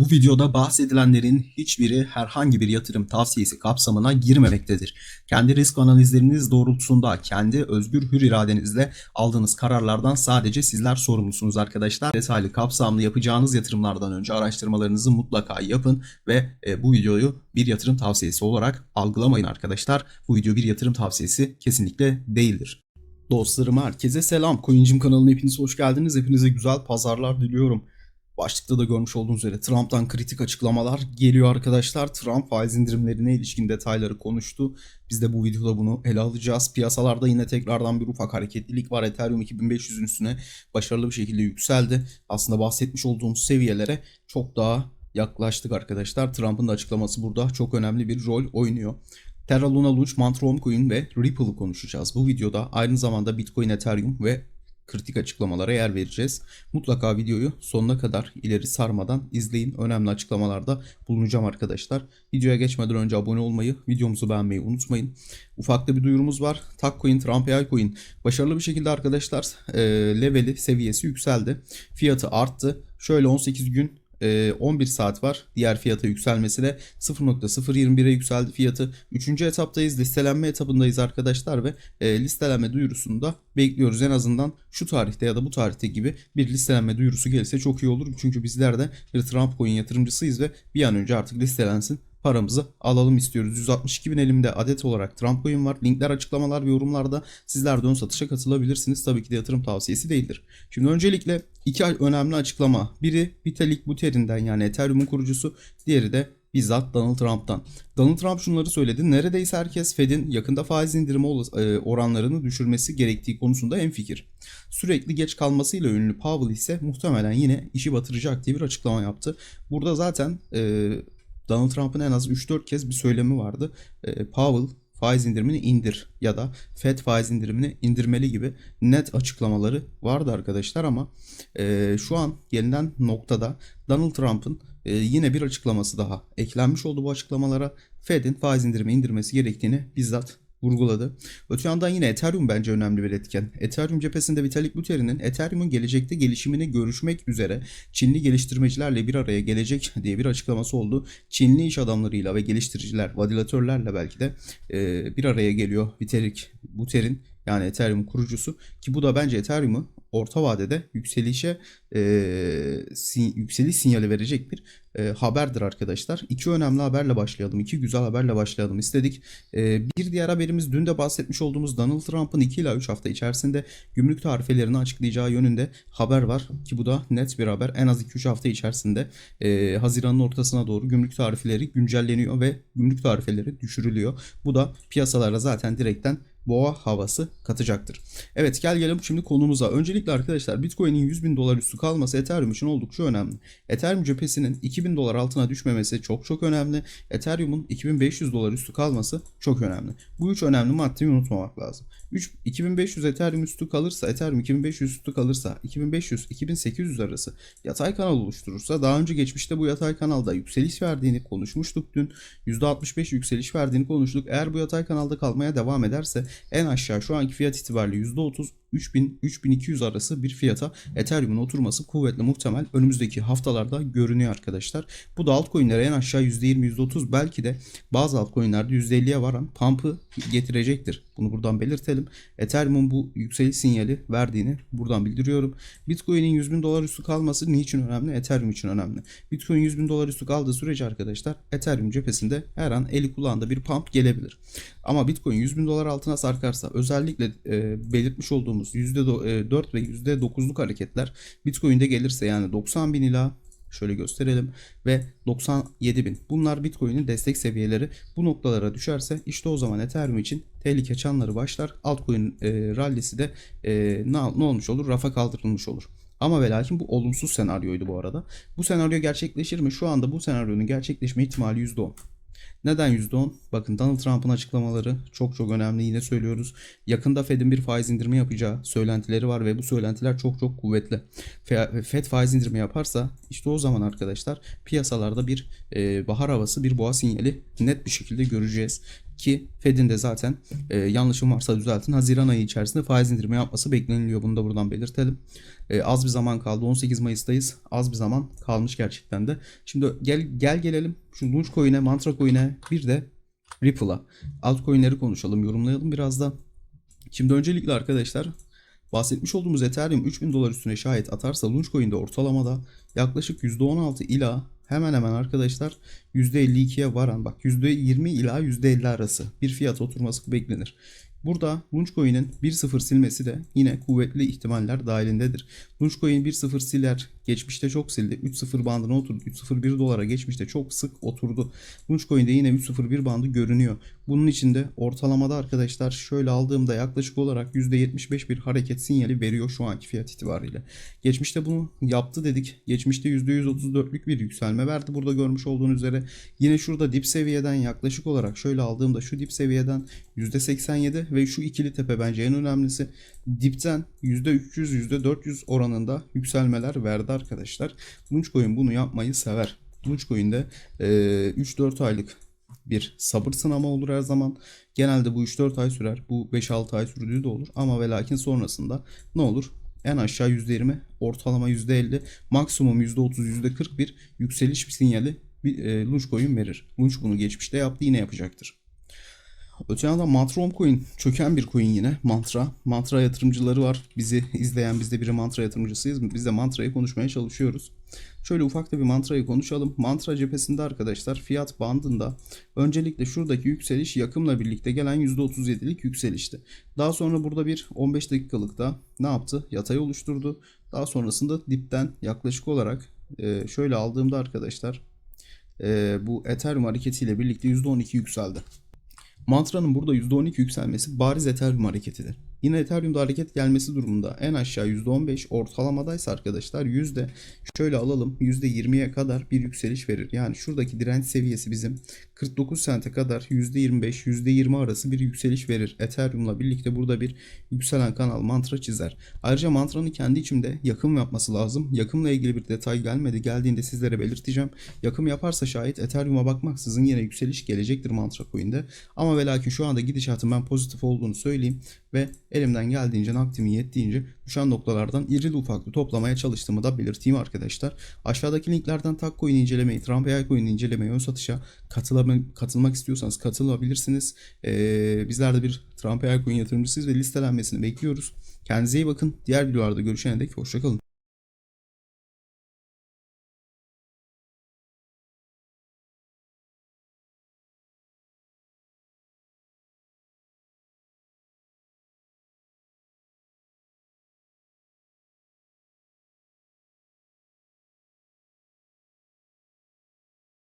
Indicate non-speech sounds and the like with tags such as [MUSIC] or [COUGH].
Bu videoda bahsedilenlerin hiçbiri herhangi bir yatırım tavsiyesi kapsamına girmemektedir. Kendi risk analizleriniz doğrultusunda kendi özgür hür iradenizle aldığınız kararlardan sadece sizler sorumlusunuz arkadaşlar. Detaylı kapsamlı yapacağınız yatırımlardan önce araştırmalarınızı mutlaka yapın ve e, bu videoyu bir yatırım tavsiyesi olarak algılamayın arkadaşlar. Bu video bir yatırım tavsiyesi kesinlikle değildir. Dostlarım herkese selam. Coincim kanalına hepiniz hoş geldiniz. Hepinize güzel pazarlar diliyorum. Başlıkta da görmüş olduğunuz üzere Trump'tan kritik açıklamalar geliyor arkadaşlar. Trump faiz indirimlerine ilişkin detayları konuştu. Biz de bu videoda bunu ele alacağız. Piyasalarda yine tekrardan bir ufak hareketlilik var. Ethereum 2500'ün üstüne başarılı bir şekilde yükseldi. Aslında bahsetmiş olduğumuz seviyelere çok daha yaklaştık arkadaşlar. Trump'ın da açıklaması burada çok önemli bir rol oynuyor. Terra Luna Launch, Mantron Coin ve Ripple'ı konuşacağız. Bu videoda aynı zamanda Bitcoin, Ethereum ve kritik açıklamalara yer vereceğiz. Mutlaka videoyu sonuna kadar ileri sarmadan izleyin. Önemli açıklamalarda bulunacağım arkadaşlar. Videoya geçmeden önce abone olmayı, videomuzu beğenmeyi unutmayın. Ufakta bir duyurumuz var. Takcoin, Trump AI Coin başarılı bir şekilde arkadaşlar e, leveli, seviyesi yükseldi. Fiyatı arttı. Şöyle 18 gün 11 saat var. Diğer fiyata yükselmesi de 0.021'e yükseldi fiyatı. Üçüncü etaptayız. Listelenme etapındayız arkadaşlar ve e, listelenme duyurusunu da bekliyoruz. En azından şu tarihte ya da bu tarihte gibi bir listelenme duyurusu gelirse çok iyi olur. Çünkü bizler de bir Trump coin yatırımcısıyız ve bir an önce artık listelensin paramızı alalım istiyoruz. 162 bin elimde adet olarak Trump coin var. Linkler açıklamalar ve yorumlarda sizler de ön satışa katılabilirsiniz. Tabii ki de yatırım tavsiyesi değildir. Şimdi öncelikle iki önemli açıklama. Biri Vitalik Buterin'den yani Ethereum'un kurucusu. Diğeri de bizzat Donald Trump'tan. Donald Trump şunları söyledi. Neredeyse herkes Fed'in yakında faiz indirimi oranlarını düşürmesi gerektiği konusunda hemfikir. Sürekli geç kalmasıyla ünlü Powell ise muhtemelen yine işi batıracak diye bir açıklama yaptı. Burada zaten e, Donald Trump'ın en az 3-4 kez bir söylemi vardı. E, Powell faiz indirimini indir ya da Fed faiz indirimini indirmeli gibi net açıklamaları vardı arkadaşlar ama e, şu an gelinen noktada Donald Trump'ın e, yine bir açıklaması daha eklenmiş oldu bu açıklamalara. Fed'in faiz indirimi indirmesi gerektiğini bizzat vurguladı. Öte yandan yine Ethereum bence önemli bir etken. Ethereum cephesinde Vitalik Buterin'in Ethereum'un gelecekte gelişimini görüşmek üzere Çinli geliştirmecilerle bir araya gelecek [LAUGHS] diye bir açıklaması oldu. Çinli iş adamlarıyla ve geliştiriciler, validatörlerle belki de e, bir araya geliyor Vitalik Buterin yani Ethereum kurucusu ki bu da bence Ethereum'u orta vadede yükselişe e, sin, yükseliş sinyali verecek bir e, haberdir arkadaşlar. İki önemli haberle başlayalım. iki güzel haberle başlayalım istedik. E, bir diğer haberimiz dün de bahsetmiş olduğumuz Donald Trump'ın 2 ila 3 hafta içerisinde gümrük tarifelerini açıklayacağı yönünde haber var. Ki bu da net bir haber. En az 2-3 hafta içerisinde e, Haziran'ın ortasına doğru gümrük tarifeleri güncelleniyor ve gümrük tarifeleri düşürülüyor. Bu da piyasalara zaten direkten boğa havası katacaktır. Evet gel gelelim şimdi konumuza. Öncelikle arkadaşlar Bitcoin'in 100 bin dolar üstü kalması Ethereum için oldukça önemli. Ethereum cephesinin 2000 dolar altına düşmemesi çok çok önemli. Ethereum'un 2500 dolar üstü kalması çok önemli. Bu üç önemli maddeyi unutmamak lazım. 3, 2500 Ethereum üstü kalırsa, Ethereum 2500 üstü kalırsa, 2500-2800 arası yatay kanal oluşturursa daha önce geçmişte bu yatay kanalda yükseliş verdiğini konuşmuştuk dün. %65 yükseliş verdiğini konuştuk. Eğer bu yatay kanalda kalmaya devam ederse en aşağı şu anki fiyat itibariyle %30 3000-3200 arası bir fiyata Ethereum'un oturması kuvvetli muhtemel önümüzdeki haftalarda görünüyor arkadaşlar. Bu da altcoin'lere en aşağı %20-%30 belki de bazı altcoin'lerde %50'ye varan pump'ı getirecektir. Bunu buradan belirtelim. Ethereum'un bu yükseliş sinyali verdiğini buradan bildiriyorum. Bitcoin'in 100 bin dolar üstü kalması niçin önemli? Ethereum için önemli. Bitcoin 100 bin dolar üstü kaldığı sürece arkadaşlar Ethereum cephesinde her an eli kulağında bir pump gelebilir. Ama Bitcoin 100 bin dolar altına sarkarsa özellikle e, belirtmiş olduğumuz %4 e, ve %9'luk hareketler Bitcoin'de gelirse yani 90 bin ila şöyle gösterelim ve 97 bin. Bunlar Bitcoin'in destek seviyeleri. Bu noktalara düşerse işte o zaman Ethereum için tehlike çanları başlar. Altcoin e, rallisi de e, ne, ne olmuş olur? Rafa kaldırılmış olur. Ama ve lakin bu olumsuz senaryoydu bu arada. Bu senaryo gerçekleşir mi? Şu anda bu senaryonun gerçekleşme ihtimali %10. Neden %10? Bakın Donald Trump'ın açıklamaları çok çok önemli yine söylüyoruz. Yakında Fed'in bir faiz indirimi yapacağı söylentileri var ve bu söylentiler çok çok kuvvetli. Fed faiz indirimi yaparsa işte o zaman arkadaşlar piyasalarda bir e, bahar havası bir boğa sinyali net bir şekilde göreceğiz. Ki Fed'in de zaten e, yanlışım varsa düzeltin. Haziran ayı içerisinde faiz indirimi yapması bekleniliyor. Bunu da buradan belirtelim. E, az bir zaman kaldı. 18 Mayıs'tayız. Az bir zaman kalmış gerçekten de. Şimdi gel gel gelelim şu Launch Coin'e, Mantra Coin'e bir de Ripple'a. Altcoin'leri konuşalım, yorumlayalım biraz da. Şimdi öncelikle arkadaşlar bahsetmiş olduğumuz Ethereum 3000 dolar üstüne şayet atarsa Launchcoin'de ortalamada yaklaşık %16 ila hemen hemen arkadaşlar %52'ye varan bak %20 ila %50 arası bir fiyat oturması beklenir. Burada Launchcoin'in 1.0 silmesi de yine kuvvetli ihtimaller dahilindedir. Launchcoin 1.0 siler. Geçmişte çok sildi. 3.0 bandına oturdu. 3.01 dolara geçmişte çok sık oturdu. Launchcoin'de yine 3.01 bandı görünüyor. Bunun içinde ortalamada arkadaşlar şöyle aldığımda yaklaşık olarak %75 bir hareket sinyali veriyor şu anki fiyat itibariyle. Geçmişte bunu yaptı dedik. Geçmişte %134'lük bir yükselme verdi. Burada görmüş olduğunuz üzere yine şurada dip seviyeden yaklaşık olarak şöyle aldığımda şu dip seviyeden %87 ve şu ikili tepe bence en önemlisi dipten %300 %400 oranında yükselmeler verdi arkadaşlar. Launchcoin bunu yapmayı sever. Launchcoin'de e, 3-4 aylık bir sabır sınama olur her zaman. Genelde bu 3-4 ay sürer. Bu 5-6 ay sürdüğü de olur. Ama ve lakin sonrasında ne olur? En aşağı %20, ortalama %50, maksimum %30, %40 bir yükseliş sinyali bir e, Launchcoin verir. Launch bunu geçmişte yaptı yine yapacaktır. Öte yandan Mantra Coin çöken bir coin yine. Mantra. Mantra yatırımcıları var. Bizi izleyen biz de bir mantra yatırımcısıyız. Biz de mantrayı konuşmaya çalışıyoruz. Şöyle ufak da bir mantrayı konuşalım. Mantra cephesinde arkadaşlar fiyat bandında öncelikle şuradaki yükseliş yakımla birlikte gelen %37'lik yükselişti. Daha sonra burada bir 15 dakikalıkta ne yaptı? Yatay oluşturdu. Daha sonrasında dipten yaklaşık olarak e, şöyle aldığımda arkadaşlar e, bu Ethereum hareketiyle birlikte %12 yükseldi. Mantra'nın burada %12 yükselmesi bariz Ethereum hareketidir. Yine Ethereum'da hareket gelmesi durumunda en aşağı %15 ortalamadaysa arkadaşlar yüzde şöyle alalım %20'ye kadar bir yükseliş verir. Yani şuradaki direnç seviyesi bizim 49 sente kadar %25 %20 arası bir yükseliş verir. Ethereum'la birlikte burada bir yükselen kanal mantra çizer. Ayrıca mantranın kendi içimde yakım yapması lazım. Yakımla ilgili bir detay gelmedi. Geldiğinde sizlere belirteceğim. Yakım yaparsa şayet Ethereum'a bakmaksızın yine yükseliş gelecektir mantra coin'de. Ama ve lakin şu anda gidişatın ben pozitif olduğunu söyleyeyim ve elimden geldiğince nakdimi yettiğince düşen noktalardan irili ufaklı toplamaya çalıştığımı da belirteyim arkadaşlar. Aşağıdaki linklerden Takcoin incelemeyi, Trump AI Coin incelemeyi, ön satışa katılma, katılmak istiyorsanız katılabilirsiniz. Ee, bizler de bir Trump AI Coin yatırımcısıyız ve listelenmesini bekliyoruz. Kendinize iyi bakın. Diğer videolarda görüşene dek hoşçakalın.